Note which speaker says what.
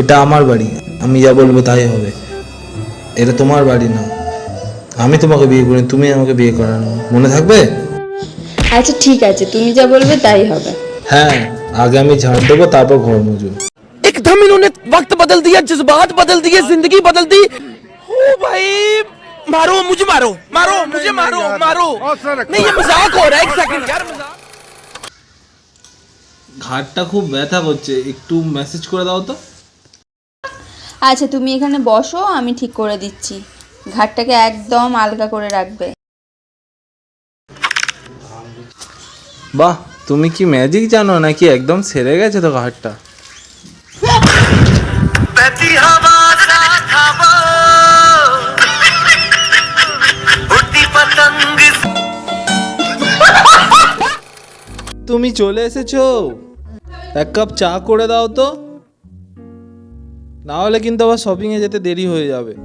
Speaker 1: এটা আমার বাড়ি আমি যা বলবো তাই হবে এটা তোমার বাড়ি না আমি তোমাকে বিয়ে করি তুমি আমাকে বিয়ে করানো মনে থাকবে
Speaker 2: আচ্ছা ঠিক আছে তুমি যা বলবে তাই হবে
Speaker 1: হ্যাঁ আগে আমি ঝাড় দেবো তারপর ঘর মুজো
Speaker 3: एकदम इन्होंने वक्त बदल दिया जज्बात बदल दिए जिंदगी बदल दी ओ भाई मारो मुझे मारो मारो मुझे मारो मारो नहीं ये मजाक हो रहा है एक सेकंड यार मजाक
Speaker 1: ঘাটটা খুব ব্যথা করছে একটু মেসেজ করে দাও তো
Speaker 2: আচ্ছা তুমি এখানে বসো আমি ঠিক করে দিচ্ছি। ঘাটটাকে একদম আলগা করে রাখবে।
Speaker 1: বাহ তুমি কি ম্যাজিক জানো নাকি? একদম সেরে গেছে তো ঘাটটা। তুমি চলে এসেছ। এক কাপ চা করে দাও তো। না হলে কিন্তু আবার শপিং এ যেতে দেরি হয়ে যাবে।